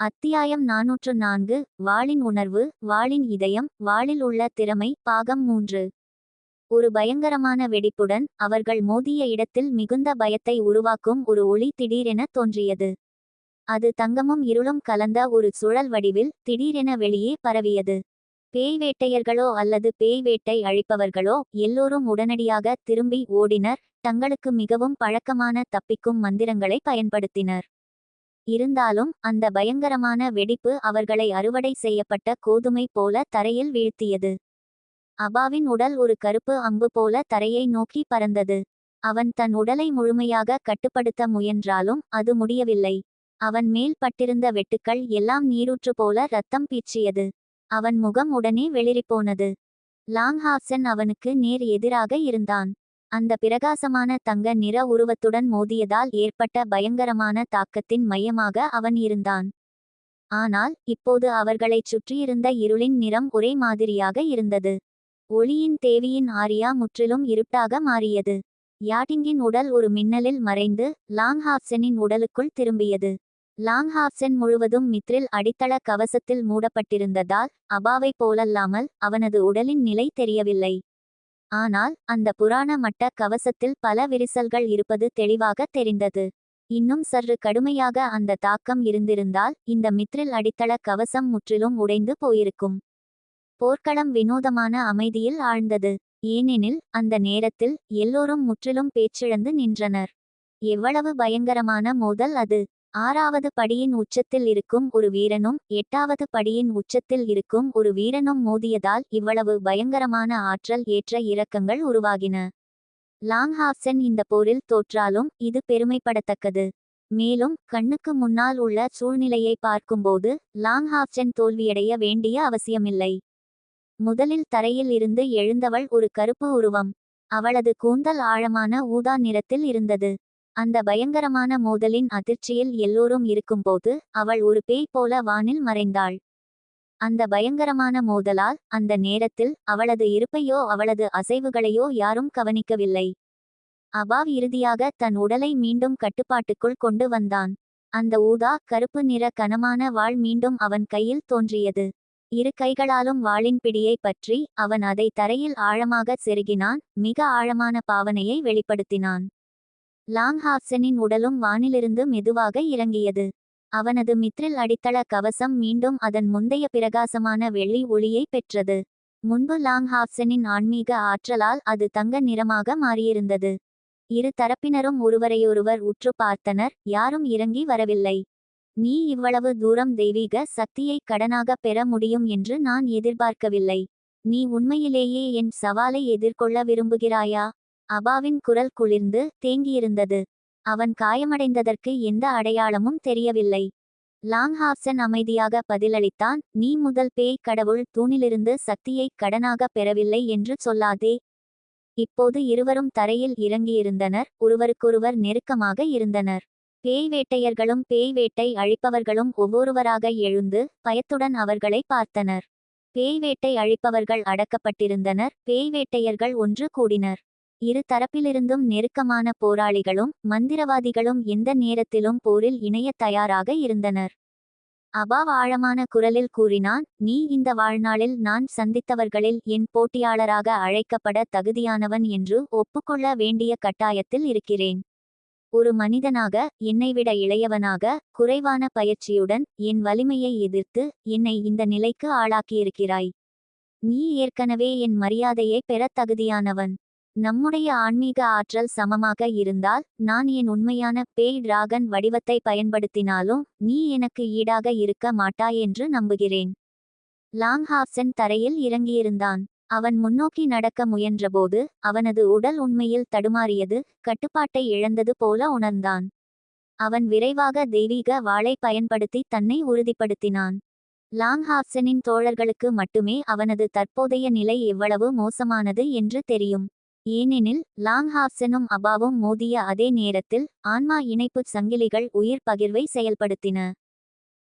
அத்தியாயம் நாநூற்று நான்கு வாளின் உணர்வு வாளின் இதயம் வாளில் உள்ள திறமை பாகம் மூன்று. ஒரு பயங்கரமான வெடிப்புடன் அவர்கள் மோதிய இடத்தில் மிகுந்த பயத்தை உருவாக்கும் ஒரு ஒளி திடீரென தோன்றியது. அது தங்கமும் இருளும் கலந்த ஒரு சுழல் வடிவில் திடீரென வெளியே பரவியது. பேய் வேட்டையர்களோ அல்லது பேய் வேட்டை அழிப்பவர்களோ எல்லோரும் உடனடியாக திரும்பி ஓடினர் தங்களுக்கு மிகவும் பழக்கமான தப்பிக்கும் மந்திரங்களை பயன்படுத்தினர். இருந்தாலும் அந்த பயங்கரமான வெடிப்பு அவர்களை அறுவடை செய்யப்பட்ட கோதுமை போல தரையில் வீழ்த்தியது. அபாவின் உடல் ஒரு கருப்பு அம்பு போல தரையை நோக்கி பறந்தது. அவன் தன் உடலை முழுமையாக கட்டுப்படுத்த முயன்றாலும் அது முடியவில்லை. அவன் மேல் பட்டிருந்த வெட்டுக்கள் எல்லாம் நீரூற்று போல ரத்தம் பீச்சியது. அவன் முகம் உடனே வெளிரிப்போனது லாங்ஹாப்சன் அவனுக்கு நேர் எதிராக இருந்தான். அந்த பிரகாசமான தங்க நிற உருவத்துடன் மோதியதால் ஏற்பட்ட பயங்கரமான தாக்கத்தின் மையமாக அவன் இருந்தான். ஆனால் இப்போது அவர்களைச் சுற்றியிருந்த இருளின் நிறம் ஒரே மாதிரியாக இருந்தது. ஒளியின் தேவியின் ஆரியா முற்றிலும் இருட்டாக மாறியது. யாட்டிங்கின் உடல் ஒரு மின்னலில் மறைந்து லாங்ஹாப்சனின் உடலுக்குள் திரும்பியது. லாங்ஹாப்சன் முழுவதும் மித்ரில் அடித்தள கவசத்தில் மூடப்பட்டிருந்ததால் அபாவைப் போலல்லாமல் அவனது உடலின் நிலை தெரியவில்லை. ஆனால் அந்த புராண மட்ட கவசத்தில் பல விரிசல்கள் இருப்பது தெளிவாக தெரிந்தது. இன்னும் சற்று கடுமையாக அந்த தாக்கம் இருந்திருந்தால் இந்த மித்ரில் அடித்தள கவசம் முற்றிலும் உடைந்து போயிருக்கும். போர்க்களம் வினோதமான அமைதியில் ஆழ்ந்தது. ஏனெனில் அந்த நேரத்தில் எல்லோரும் முற்றிலும் பேச்சிழந்து நின்றனர். எவ்வளவு பயங்கரமான மோதல் அது. ஆறாவது படியின் உச்சத்தில் இருக்கும் ஒரு வீரனும் எட்டாவது படியின் உச்சத்தில் இருக்கும் ஒரு வீரனும் மோதியதால் இவ்வளவு பயங்கரமான ஆற்றல் ஏற்ற இறக்கங்கள் உருவாகின. லாங்ஹாப்சன் இந்த போரில் தோற்றாலும் இது பெருமைப்படத்தக்கது. மேலும் கண்ணுக்கு முன்னால் உள்ள சூழ்நிலையை பார்க்கும்போது லாங்ஹாப்சன் தோல்வியடைய வேண்டிய அவசியமில்லை. முதலில் தரையில் இருந்து எழுந்தவள் ஒரு கருப்பு உருவம். அவளது கூந்தல் ஆழமான ஊதா நிறத்தில் இருந்தது. அந்த பயங்கரமான மோதலின் அதிர்ச்சியில் எல்லோரும் இருக்கும்போது அவள் ஒரு பேய் போல வானில் மறைந்தாள். அந்த பயங்கரமான மோதலால் அந்த நேரத்தில் அவளது இருப்பையோ அவளது அசைவுகளையோ யாரும் கவனிக்கவில்லை. அபாவ் இறுதியாக தன் உடலை மீண்டும் கட்டுப்பாட்டுக்குள் கொண்டு வந்தான். அந்த ஊதா கருப்பு நிற கனமான வாள் மீண்டும் அவன் கையில் தோன்றியது. இரு கைகளாலும் வாளின் பிடியை பற்றி அவன் அதை தரையில் ஆழமாக செருகினான் மிக ஆழமான பாவனையை வெளிப்படுத்தினான். லாங்ஹாப்சனின் உடலும் வானிலிருந்து மெதுவாக இறங்கியது. அவனது மித்ரில் அடித்தள கவசம் மீண்டும் அதன் முந்தைய பிரகாசமான வெள்ளி ஒளியை பெற்றது. முன்பு லாங்ஹாப்சனின் ஆன்மீக ஆற்றலால் அது தங்க நிறமாக மாறியிருந்தது. இரு தரப்பினரும் ஒருவரையொருவர் உற்று பார்த்தனர் யாரும் இறங்கி வரவில்லை. நீ இவ்வளவு தூரம் தெய்வீக சக்தியை கடனாக பெற முடியும் என்று நான் எதிர்பார்க்கவில்லை. நீ உண்மையிலேயே என் சவாலை எதிர்கொள்ள விரும்புகிறாயா? அபாவின் குரல் குளிர்ந்து தேங்கியிருந்தது. அவன் காயமடைந்ததற்கு எந்த அடையாளமும் தெரியவில்லை. லாங்ஹாப்சன் அமைதியாக பதிலளித்தான் நீ முதல் பேய் கடவுள் தூணிலிருந்து சக்தியை கடனாக பெறவில்லை என்று சொல்லாதே. இப்போது இருவரும் தரையில் இறங்கியிருந்தனர் ஒருவருக்கொருவர் நெருக்கமாக இருந்தனர். பேய் வேட்டையர்களும் பேய் வேட்டை அழிப்பவர்களும் ஒவ்வொருவராக எழுந்து பயத்துடன் அவர்களை பார்த்தனர். பேய் வேட்டை அழிப்பவர்கள் அடக்கப்பட்டிருந்தனர் பேய் வேட்டையர்கள் ஒன்று கூடினர். இரு தரப்பிலிருந்தும் நெருக்கமான போராளிகளும் மந்திரவாதிகளும் எந்த நேரத்திலும் போரில் இணையத் தயாராக இருந்தனர். அபாவ் ஆழமான குரலில் கூறினான் நீ இந்த வாழ்நாளில் நான் சந்தித்தவர்களில் என் போட்டியாளராக அழைக்கப்பட தகுதியானவன் என்று ஒப்புக்கொள்ள வேண்டிய கட்டாயத்தில் இருக்கிறேன். ஒரு மனிதனாக என்னை விட இளையவனாக குறைவான பயிற்சியுடன் என் வலிமையை எதிர்த்து என்னை இந்த நிலைக்கு ஆளாக்கியிருக்கிறாய். நீ ஏற்கனவே என் மரியாதையை பெறத் தகுதியானவன். நம்முடைய ஆன்மீக ஆற்றல் சமமாக இருந்தால் நான் என் உண்மையான பேய் டிராகன் வடிவத்தை பயன்படுத்தினாலும் நீ எனக்கு ஈடாக இருக்க மாட்டாய் என்று நம்புகிறேன். லாங்ஹாப்சன் தரையில் இறங்கியிருந்தான். அவன் முன்னோக்கி நடக்க முயன்றபோது அவனது உடல் உண்மையில் தடுமாறியது கட்டுப்பாட்டை இழந்தது போல உணர்ந்தான். அவன் விரைவாக தெய்வீக வாளை பயன்படுத்தி தன்னை உறுதிப்படுத்தினான். லாங்ஹாப்சனின் தோழர்களுக்கு மட்டுமே அவனது தற்போதைய நிலை எவ்வளவு மோசமானது என்று தெரியும். ஏனெனில் லாங்ஹாப்சனும் அபாவும் மோதிய அதே நேரத்தில் ஆன்மா இணைப்பு சங்கிலிகள் உயிர் பகிர்வை செயல்படுத்தின.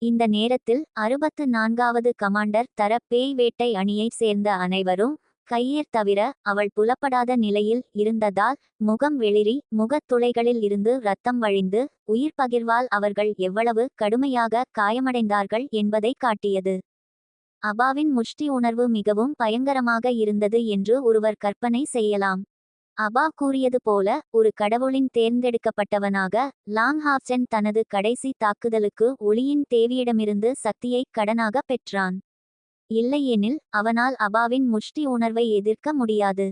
இந்த நேரத்தில் அறுபத்து நான்காவது கமாண்டர் தர பேய் வேட்டை அணியைச் சேர்ந்த அனைவரும் கையேர் தவிர அவள் புலப்படாத நிலையில் இருந்ததால் முகம் வெளிரி முகத் துளைகளில் இருந்து ரத்தம் வழிந்து உயிர் பகிர்வால் அவர்கள் எவ்வளவு கடுமையாக காயமடைந்தார்கள் என்பதை காட்டியது. அபாவின் முஷ்டி உணர்வு மிகவும் பயங்கரமாக இருந்தது என்று ஒருவர் கற்பனை செய்யலாம். அபா கூறியது போல ஒரு கடவுளின் தேர்ந்தெடுக்கப்பட்டவனாக லாங்ஹாப்சென் தனது கடைசி தாக்குதலுக்கு ஒளியின் தேவியிடமிருந்து சக்தியை கடனாக பெற்றான். இல்லையெனில் அவனால் அபாவின் முஷ்டி உணர்வை எதிர்க்க முடியாது.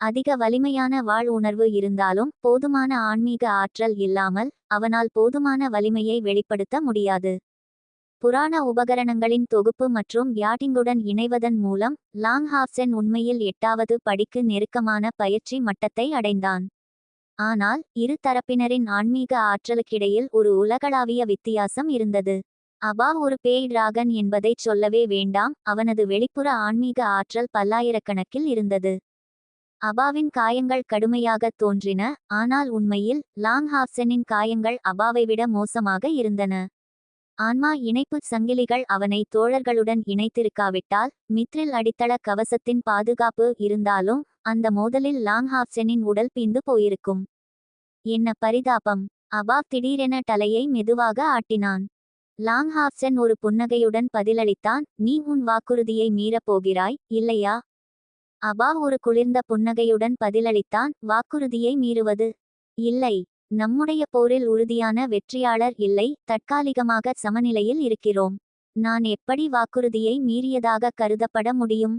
அதிக வலிமையான வாழ் உணர்வு இருந்தாலும் போதுமான ஆன்மீக ஆற்றல் இல்லாமல் அவனால் போதுமான வலிமையை வெளிப்படுத்த முடியாது. புராண உபகரணங்களின் தொகுப்பு மற்றும் யாட்டிங்குடன் இணைவதன் மூலம் லாங்ஹாப்சென் உண்மையில் எட்டாவது படிக்கு நெருக்கமான பயிற்சி மட்டத்தை அடைந்தான். ஆனால் இரு தரப்பினரின் ஆன்மீக ஆற்றலுக்கிடையில் ஒரு உலகளாவிய வித்தியாசம் இருந்தது. அபா ஒரு பேய் டிராகன் என்பதைச் சொல்லவே வேண்டாம் அவனது வெளிப்புற ஆன்மீக ஆற்றல் பல்லாயிரக்கணக்கில் இருந்தது. அபாவின் காயங்கள் கடுமையாக தோன்றின ஆனால் உண்மையில் லாங்ஹாப்சனின் காயங்கள் அபாவை விட மோசமாக இருந்தன. ஆன்மா இணைப்பு சங்கிலிகள் அவனை தோழர்களுடன் இணைத்திருக்காவிட்டால் மித்ரில் அடித்தள கவசத்தின் பாதுகாப்பு இருந்தாலும் அந்த மோதலில் லாங் ஹாப்சனின் உடல் பிந்து போயிருக்கும். என்ன பரிதாபம். அபாப் திடீரென தலையை மெதுவாக ஆட்டினான். லாங் ஹாப்சன் ஒரு புன்னகையுடன் பதிலளித்தான் நீ உன் வாக்குறுதியை மீறப் போகிறாய் இல்லையா? அபா ஒரு குளிர்ந்த புன்னகையுடன் பதிலளித்தான் வாக்குறுதியை மீறுவது இல்லை. நம்முடைய போரில் உறுதியான வெற்றியாளர் இல்லை தற்காலிகமாக சமநிலையில் இருக்கிறோம். நான் எப்படி வாக்குறுதியை மீறியதாக கருதப்பட முடியும்?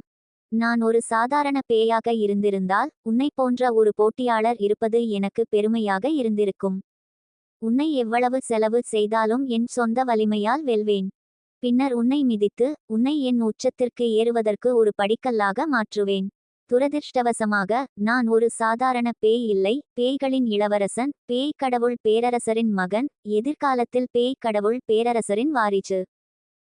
நான் ஒரு சாதாரண பேயாக இருந்திருந்தால் உன்னை போன்ற ஒரு போட்டியாளர் இருப்பது எனக்கு பெருமையாக இருந்திருக்கும். உன்னை எவ்வளவு செலவு செய்தாலும் என் சொந்த வலிமையால் வெல்வேன். பின்னர் உன்னை மிதித்து உன்னை என் உச்சத்திற்கு ஏறுவதற்கு ஒரு படிக்கல்லாக மாற்றுவேன். துரதிர்ஷ்டவசமாக நான் ஒரு சாதாரண பேய் இல்லை பேய்களின் இளவரசன் பேய் கடவுள் பேரரசரின் மகன் எதிர்காலத்தில் பேய் கடவுள் பேரரசரின் வாரிசு.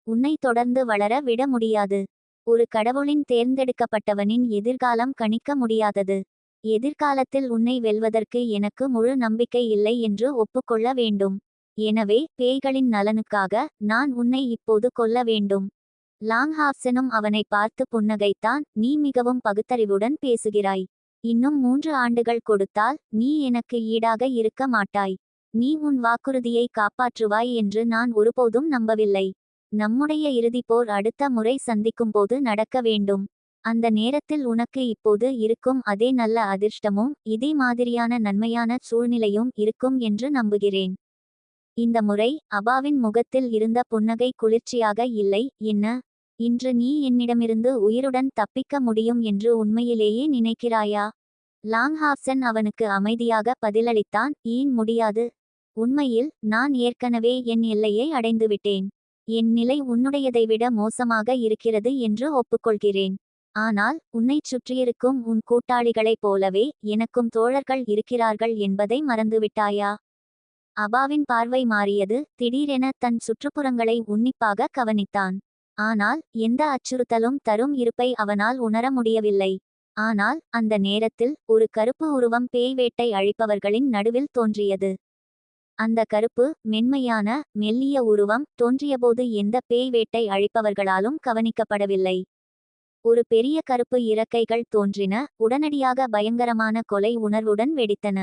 உன்னை தொடர்ந்து வளர விட முடியாது. ஒரு கடவுளின் தேர்ந்தெடுக்கப்பட்டவனின் எதிர்காலம் கணிக்க முடியாதது. எதிர்காலத்தில் உன்னை வெல்வதற்கு எனக்கு முழு நம்பிக்கை இல்லை என்று ஒப்புக்கொள்ள வேண்டும். எனவே பேய்களின் நலனுக்காக நான் உன்னை இப்போது கொல்ல வேண்டும். லாங்ஹாப்சனும் அவனை பார்த்து புன்னகைத்தான் நீ மிகவும் பகுத்தறிவுடன் பேசுகிறாய். இன்னும் மூன்று ஆண்டுகள் கொடுத்தால் நீ எனக்கு ஈடாக இருக்க மாட்டாய். நீ உன் வாக்குறுதியை காப்பாற்றுவாய் என்று நான் ஒருபோதும் நம்பவில்லை. நம்முடைய இறுதிப் போர் அடுத்த முறை சந்திக்கும்போது நடக்க வேண்டும். அந்த நேரத்தில் உனக்கு இப்போது இருக்கும் அதே நல்ல அதிர்ஷ்டமும் இதே மாதிரியான நன்மையான சூழ்நிலையும் இருக்கும் என்று நம்புகிறேன். இந்த முறை அபாவின் முகத்தில் இருந்த புன்னகை குளிர்ச்சியாக இல்லை என்ன? இன்று நீ என்னிடமிருந்து உயிருடன் தப்பிக்க முடியும் என்று உண்மையிலேயே நினைக்கிறாயா? லாங்ஹாப்சன் அவனுக்கு அமைதியாக பதிலளித்தான் ஏன் முடியாது? உண்மையில் நான் ஏற்கனவே என் எல்லையை அடைந்துவிட்டேன். என் நிலை உன்னுடையதை விட மோசமாக இருக்கிறது என்று ஒப்புக்கொள்கிறேன். ஆனால் உன்னைச் சுற்றியிருக்கும் உன் கூட்டாளிகளைப் போலவே எனக்கும் தோழர்கள் இருக்கிறார்கள் என்பதை மறந்துவிட்டாயா? அபாவின் பார்வை மாறியது திடீரென தன் சுற்றுப்புறங்களை உன்னிப்பாக கவனித்தான். ஆனால் எந்த அச்சுறுத்தலும் தரும் இருப்பை அவனால் உணர முடியவில்லை. ஆனால் அந்த நேரத்தில் ஒரு கருப்பு உருவம் பேய் வேட்டை அழிப்பவர்களின் நடுவில் தோன்றியது. அந்த கருப்பு மென்மையான மெல்லிய உருவம் தோன்றியபோது எந்த பேய் வேட்டை அழிப்பவர்களாலும் கவனிக்கப்படவில்லை. ஒரு பெரிய கருப்பு இறக்கைகள் தோன்றின உடனடியாக பயங்கரமான கொலை உணர்வுடன் வெடித்தன.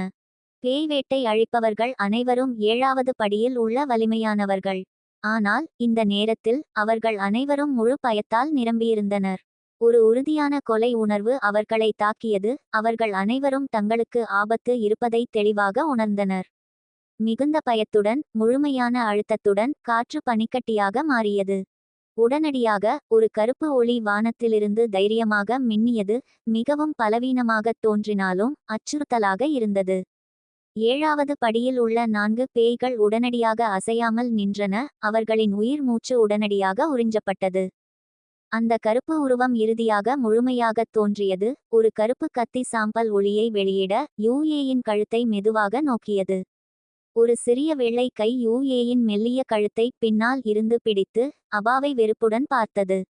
பேய் வேட்டை அழிப்பவர்கள் அனைவரும் ஏழாவது படியில் உள்ள வலிமையானவர்கள். ஆனால் இந்த நேரத்தில் அவர்கள் அனைவரும் முழு பயத்தால் நிரம்பியிருந்தனர். ஒரு உறுதியான கொலை உணர்வு அவர்களை தாக்கியது அவர்கள் அனைவரும் தங்களுக்கு ஆபத்து இருப்பதை தெளிவாக உணர்ந்தனர். மிகுந்த பயத்துடன் முழுமையான அழுத்தத்துடன் காற்று பனிக்கட்டியாக மாறியது. உடனடியாக ஒரு கருப்பு ஒளி வானத்திலிருந்து தைரியமாக மின்னியது மிகவும் பலவீனமாகத் தோன்றினாலும் அச்சுறுத்தலாக இருந்தது. ஏழாவது படியில் உள்ள நான்கு பேய்கள் உடனடியாக அசையாமல் நின்றன. அவர்களின் உயிர் மூச்சு உடனடியாக உறிஞ்சப்பட்டது. அந்த கருப்பு உருவம் இறுதியாக முழுமையாகத் தோன்றியது. ஒரு கருப்பு கத்தி சாம்பல் ஒளியை வெளியிட யூஏயின் கழுத்தை மெதுவாக நோக்கியது. ஒரு சிறிய வெள்ளை கை யூஏயின் மெல்லிய கழுத்தை பின்னால் இருந்து பிடித்து அபாவை வெறுப்புடன் பார்த்தது.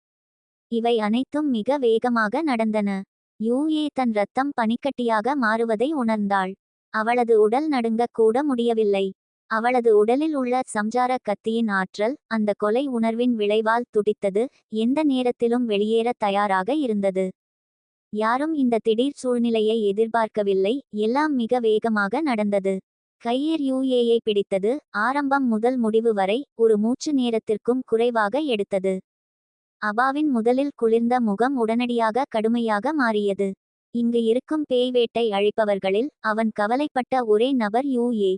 இவை அனைத்தும் மிக வேகமாக நடந்தன. யூஏ தன் ரத்தம் பனிக்கட்டியாக மாறுவதை உணர்ந்தாள். அவளது உடல் நடுங்க கூட முடியவில்லை. அவளது உடலில் உள்ள சம்சார கத்தியின் ஆற்றல் அந்த கொலை உணர்வின் விளைவால் துடித்தது எந்த நேரத்திலும் வெளியேற தயாராக இருந்தது. யாரும் இந்த திடீர் சூழ்நிலையை எதிர்பார்க்கவில்லை எல்லாம் மிக வேகமாக நடந்தது. கையர் யூஏயை பிடித்தது ஆரம்பம் முதல் முடிவு வரை ஒரு மூச்சு நேரத்திற்கும் குறைவாக எடுத்தது. அபாவின் முதலில் குளிர்ந்த முகம் உடனடியாக கடுமையாக மாறியது. இங்கு இருக்கும் பேய் வேட்டை அழிப்பவர்களில் அவன் கவலைப்பட்ட ஒரே நபர் யூஏ.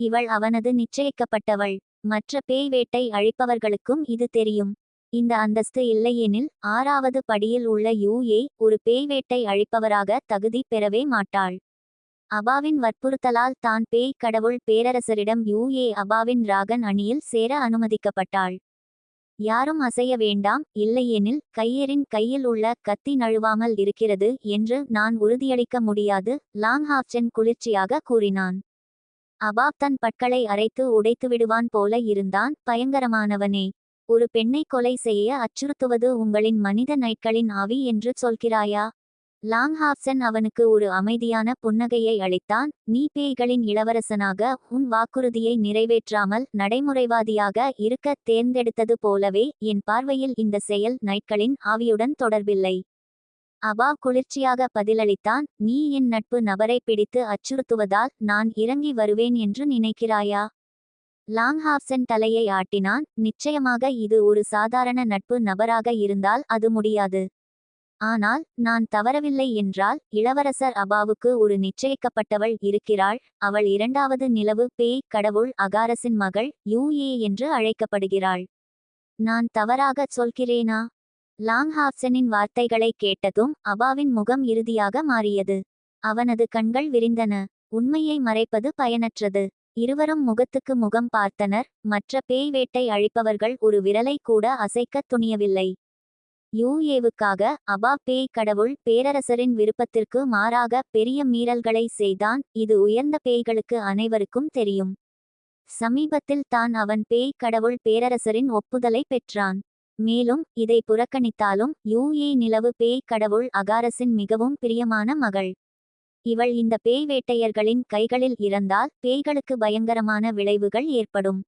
இவள் அவனது நிச்சயிக்கப்பட்டவள். மற்ற பேய் வேட்டை அழிப்பவர்களுக்கும் இது தெரியும். இந்த அந்தஸ்து இல்லையெனில் ஆறாவது படியில் உள்ள யூஏ ஒரு பேய் வேட்டை அழிப்பவராக தகுதி பெறவே மாட்டாள். அபாவின் வற்புறுத்தலால் தான் பேய் கடவுள் பேரரசரிடம் யூஏ அபாவின் ராகன் அணியில் சேர அனுமதிக்கப்பட்டாள். யாரும் அசைய வேண்டாம் இல்லையெனில் கையரின் கையில் உள்ள கத்தி நழுவாமல் இருக்கிறது என்று நான் உறுதியளிக்க முடியாது லாங்ஹாப்சென் குளிர்ச்சியாக கூறினான். அபாப் தன் பட்களை அரைத்து உடைத்து விடுவான் போல இருந்தான் பயங்கரமானவனே. ஒரு பெண்ணை கொலை செய்ய அச்சுறுத்துவது உங்களின் மனித நைட்களின் ஆவி என்று சொல்கிறாயா? லாங்ஹாப்சன் அவனுக்கு ஒரு அமைதியான புன்னகையை அளித்தான். நீ பேய்களின் இளவரசனாக உன் வாக்குறுதியை நிறைவேற்றாமல் நடைமுறைவாதியாக இருக்க தேர்ந்தெடுத்தது போலவே என் பார்வையில் இந்த செயல் நைட்களின் ஆவியுடன் தொடர்பில்லை அபா குளிர்ச்சியாக பதிலளித்தான். நீ என் நட்பு நபரை பிடித்து அச்சுறுத்துவதால் நான் இறங்கி வருவேன் என்று நினைக்கிறாயா லாங்ஹாப்சன் தலையை ஆட்டினான். நிச்சயமாக இது ஒரு சாதாரண நட்பு நபராக இருந்தால் அது முடியாது. ஆனால் நான் தவறவில்லை என்றால் இளவரசர் அபாவுக்கு ஒரு நிச்சயிக்கப்பட்டவள் இருக்கிறாள் அவள் இரண்டாவது நிலவு பேய் கடவுள் அகாரசின் மகள் யூஏ என்று அழைக்கப்படுகிறாள். நான் தவறாகச் சொல்கிறேனா? லாங்ஹாப்சனின் வார்த்தைகளை கேட்டதும் அபாவின் முகம் இறுதியாக மாறியது. அவனது கண்கள் விரிந்தன. உண்மையை மறைப்பது பயனற்றது. இருவரும் முகத்துக்கு முகம் பார்த்தனர் மற்ற பேய் வேட்டை அழிப்பவர்கள் ஒரு விரலை கூட அசைக்கத் துணியவில்லை. யூஏவுக்காக அபா பேய் கடவுள் பேரரசரின் விருப்பத்திற்கு மாறாக பெரிய மீறல்களை செய்தான். இது உயர்ந்த பேய்களுக்கு அனைவருக்கும் தெரியும். சமீபத்தில் தான் அவன் பேய் கடவுள் பேரரசரின் ஒப்புதலை பெற்றான். மேலும் இதை புறக்கணித்தாலும் யூஏ நிலவு பேய் கடவுள் அகாரசின் மிகவும் பிரியமான மகள். இவள் இந்த பேய் வேட்டையர்களின் கைகளில் இறந்தால் பேய்களுக்கு பயங்கரமான விளைவுகள் ஏற்படும்.